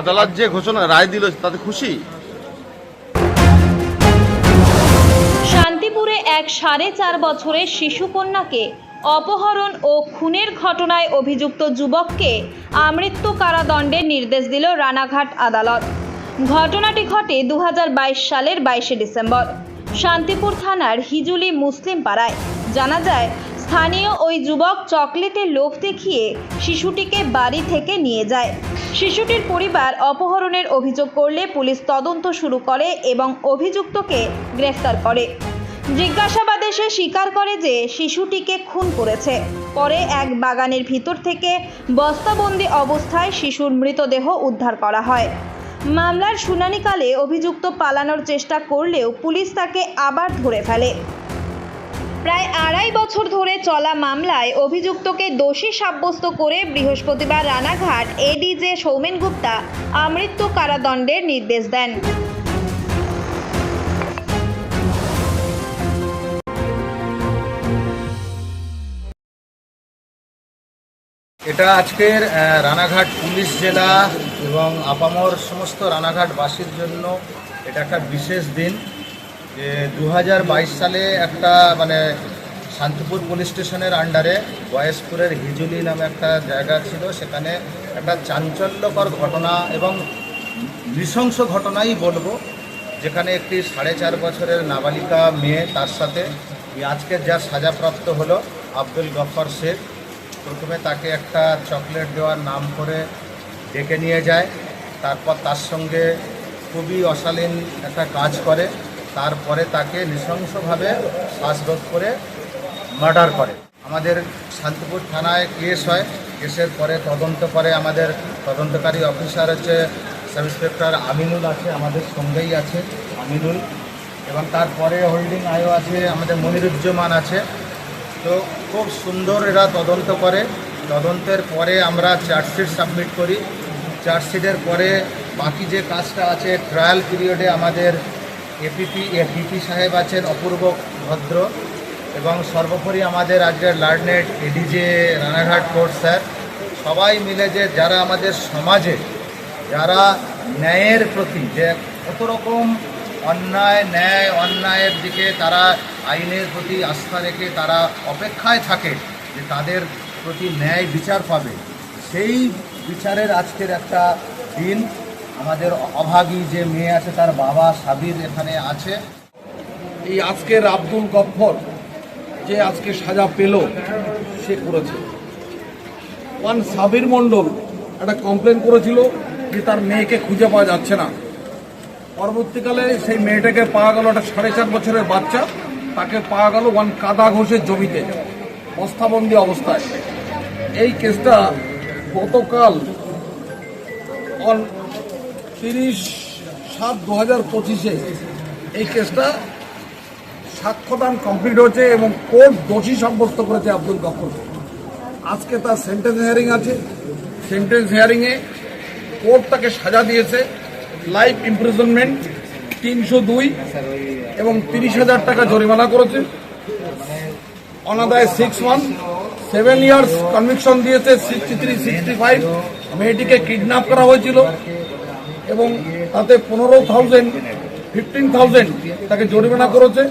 আদালত যে ঘোষণা, রায় দিল, তাতে খুশি? শান্তিপুরে এক সাড়ে চার বছরের শিশুকন্যাকে অপহরণ ও খুনের ঘটনায় অভিযুক্ত যুবককে আমৃত্যু কারাদণ্ডের নির্দেশ দিল রানাঘাট আদালত। ঘটনাটি ঘটে দু হাজার বাইশ সালের বাইশে ডিসেম্বর। শান্তিপুর থানার হিজুলি মুসলিম পাড়ায়। জানা যায় স্থানীয় ওই যুবক চকলেটের লোভ দেখিয়ে শিশুটিকে বাড়ি থেকে নিয়ে যায়। শিশুটির পরিবার অপহরণের অভিযোগ করলে পুলিশ তদন্ত শুরু করে এবং অভিযুক্তকে গ্রেফতার করে। জিজ্ঞাসাবাদে সে স্বীকার করে যে শিশুটিকে খুন করেছে। পরে এক বাগানের ভিতর থেকে বস্তাবন্দি অবস্থায় শিশুর মৃতদেহ উদ্ধার করা হয়। মামলার শুনানিকালে অভিযুক্ত পালানোর চেষ্টা করলেও পুলিশ তাকে আবার ধরে ফেলে। প্রায় আড়াই বছর ধরে চলা মামলায় অভিযুক্তকে দোষী সাব্যস্ত করে বৃহস্পতিবার রানাঘাট এডিজে সৌমেন গুপ্তা আমৃত্যু কারাদণ্ডের নির্দেশ দেন। এটা আজকের রানাঘাট পুলিশ জেলা এবং আপামর সমস্ত রানাঘাটবাসীর জন্য এটা একটা বিশেষ দিন। যে দু হাজার বাইশ সালে একটা মানে শান্তিপুর পুলিশ স্টেশনের আন্ডারে বয়সপুরের হিজুলি নামে একটা জায়গা ছিল। সেখানে একটা চাঞ্চল্যকর ঘটনা এবং নৃশংস ঘটনাই বলব, যেখানে একটি সাড়ে চার বছরের নাবালিকা মেয়ে তার সাথে, এই আজকের যা সাজাপ্রাপ্ত হলো আব্দুল গফর শেখ, প্রথমে তাকে একটা চকলেট দেওয়ার নাম করে ডেকে নিয়ে যায়, তারপর তার সঙ্গে খুবই অশালীন একটা কাজ করে। তারপরে তাকে নৃশংসভাবে শ্বাসরোধ করে মার্ডার করে। আমাদের শান্তিপুর থানায় কেস হয়। কেসের পরে তদন্ত করে আমাদের তদন্তকারী অফিসার হচ্ছে সাব ইন্সপেক্টর আমিনুল আছে, আমাদের সঙ্গেই আছে আমিনুল। এবং তারপরে হোল্ডিং আয়ও আছে, আমাদের মনিরুজ্জামান আছে। তো খুব সুন্দর এরা তদন্ত করে। তদন্তের পরে আমরা চার্জশিট সাবমিট করি। চার্জশিটের পরে বাকি যে কাজটা আছে ট্রায়াল পিরিয়ডে আমাদের এপিপি এপিপি সাহেব আছেন, অপূর্ব ভদ্র। এবং সর্বোপরি আমাদের আজকের learned ADJ Ranaghat court sir. সবাই মিলে যে যারা আমাদের সমাজে, যারা ন্যায়ের প্রতি যে কত রকম অন্যায়, ন্যায়, অন্যায়ের দিকে তারা আইনের প্রতি আস্থা রেখে তারা অপেক্ষায় থাকে যে তাদের প্রতি ন্যায় বিচার পাবে। সেই বিচারের আজকের একটা দিন আমাদের অভাগী যে মেয়ে আছে, তার বাবা সাবির এখানে আছে। এই আজকের আব্দুল গফ্ফর যে আজকে সাজা পেল, সে করেছে। ওয়ান সাবির মণ্ডল একটা কমপ্লেন করেছিল যে তার মেয়েকে খুঁজে পাওয়া যাচ্ছে না। পরবর্তীকালে সেই মেয়েটাকে পাওয়া গেল একটা সাড়ে চার বছরের বাচ্চা। তাকে পাওয়া গেল ওয়ান কাদা ঘোষের জমিতে, বস্তাবন্দি অবস্থায়। এই কেসটা গতকাল অন তিরিশ সাত দু হাজার পঁচিশে এই কেসটা সাক্ষ্যদান কমপ্লিট হয়েছে এবং কোর্ট দোষী সাব্যস্ত করেছে আব্দুল গফরকে আজকে তার সেন্টেন্স হিয়ারিং আছে। সেন্টেন্স হিয়ারিংয়ে কোর্ট তাকে সাজা দিয়েছে। লাইফ ইমপ্রিজনমেন্ট তিনশো দুই এবং তিরিশ হাজার টাকা জরিমানা করেছে। অনাদায় six one seven years conviction দিয়েছে সিক্সটি থ্রি সিক্সটি ফাইভ মেয়েটিকে কিডন্যাপ করা হয়েছিল। এবং তাতে পনেরো থাউজেন্ড ফিফটিন থাউজেন্ড তাকে জরিমানা করেছে।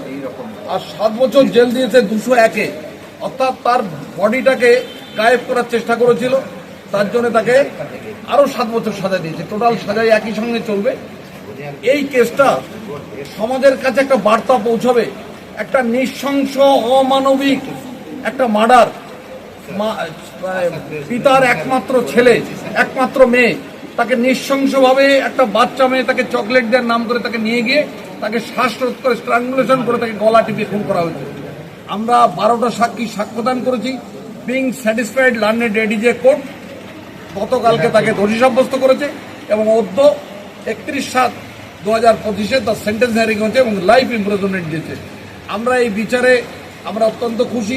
আর সাত বছর জেল দিয়েছে দুশো একে। অর্থাৎ তার বডিটাকে গায়েব করার চেষ্টা করেছিল। তার জন্য তাকে আরও সাত বছর সাজা দিয়েছে। টোটাল সাজাই একই সঙ্গে চলবে। এই কেসটা সমাজের কাছে একটা বার্তা পৌঁছাবে। একটা নিঃশংস, অমানবিক একটা মার্ডার। পিতার একমাত্র ছেলে, একমাত্র মেয়ে। তাকে নৃশংসভাবে একটা বাচ্চা মেয়ে তাকে চকলেট দেওয়ার নাম করে তাকে নিয়ে গিয়ে তাকে শ্বাসরোধ করে স্ট্রাঙ্গুলেশন করে তাকে গলা টিপে খুন করা হয়েছে। আমরা বারোটা সাক্ষী সাক্ষ্যদান করেছি। Being satisfied learned ADJ court গতকালকে তাকে দোষী সাব্যস্ত করেছে এবং অদ্য একত্রিশ সাত দু হাজার পঁচিশে তার সেন্টেন্স হিয়ারিং হয়েছে এবং লাইফ ইমপ্রিজনমেন্ট দিয়েছে। আমরা এই বিচারে আমরা অত্যন্ত খুশি।